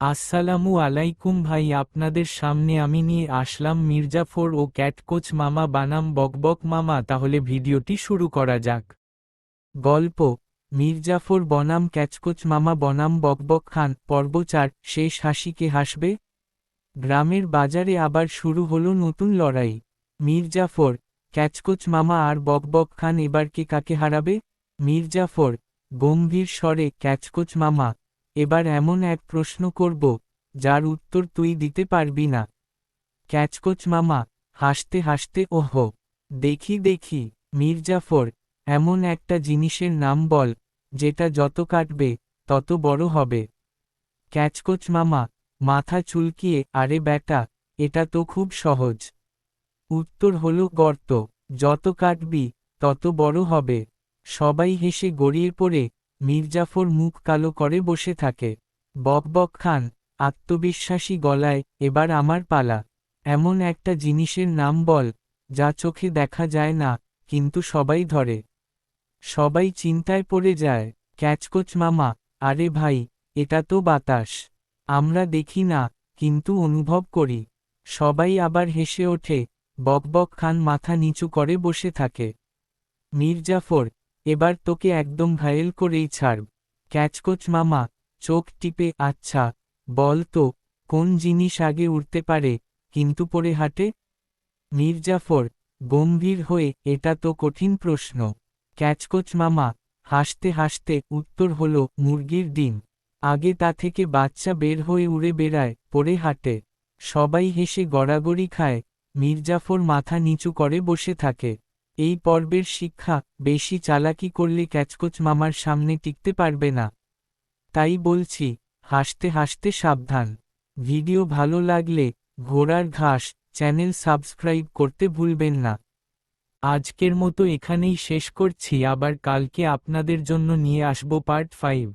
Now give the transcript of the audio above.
আসসালামু আলাইকুম ভাই, আপনাদের সামনে আমি নিয়ে আসলাম মির্জাফর ও ক্যাটকোচ মামা বানাম বকবক মামা। তাহলে ভিডিওটি শুরু করা যাক। গল্প, মির্জাফর বনাম ক্যাচকোচ মামা বনাম বকবক খান, পর্ব চার, শেষ হাসিকে হাসবে? গ্রামের বাজারে আবার শুরু হলো নতুন লড়াই। মির্জাফর ক্যাচকোচ মামা আর বকবক খান এবার কে কাকে হারাবে? মির্জাফর, গম্ভীর স্বরে ক্যাচকোচ মামা। এবার এমন এক প্রশ্ন করব, যার উত্তর তুই দিতে পারবি না। ক্যাচকোচ মামা, হাসতে হাসতে ওহ, দেখি দেখি, মির্জাফর, এমন একটা জিনিসের নাম বল, যেটা যত কাটবে, তত বড় হবে। ক্যাচকোচ মামা, মাথা চুলকিয়ে, আরে ব্যাটা, এটা তো খুব সহজ। উত্তর হল গর্ত, যত কাটবি, তত বড় হবে। সবাই হেসে গড়িয়ে পড়ে মির্জাফর মুখ কালো করে বসে থাকে। বকবক খান, আত্মবিশ্বাসী গলায়, এবার আমার পালা। এমন একটা জিনিসের নাম বল, যা চোখে দেখা যায় না, কিন্তু সবাই ধরে। সবাই চিন্তায় পড়ে যায়, ক্যাচকোচ মামা, আরে ভাই, এটা তো বাতাস। আমরা দেখি না, কিন্তু অনুভব করি। সবাই আবার হেসে ওঠে বকবক খান মাথা নিচু করে বসে থাকে। মির্জাফর এবার তোকে একদম ঘায়েল করেই ছাড়ব। ক্যাচকোচ মামা, চোখ টিপে আচ্ছা বল তো, কোন জিনিস আগে উঠতে পারে, কিন্তু পরে হাঁটে? মির্জাফর, গম্ভীর হয়ে, এটা তো কঠিন প্রশ্ন। ক্যাচকোচ মামা, হাসতে হাসতে উত্তর হল, মুরগির ডিম। আগে তা থেকে বাচ্চা বের হয়ে উড়ে বেড়ায় পরে হাঁটে। সবাই হেসে গড়াগড়ি খায়, মির্জাফর মাথা নিচু করে বসে থাকে। এই পর্বের শিক্ষা, বেশি চালাকি করলে ক্যাচকোচ মামার সামনে টিকতে পারবে না। তাই বলছি, হাসতে হাসতে সাবধান। ভিডিও ভালো লাগলে, ঘোড়ার ঘাস, চ্যানেল সাবস্ক্রাইব করতে ভুলবেন না। আজকের মতো এখানেই শেষ করছি, আবার কালকে আপনাদের জন্য নিয়ে আসব পার্ট ফাইভ।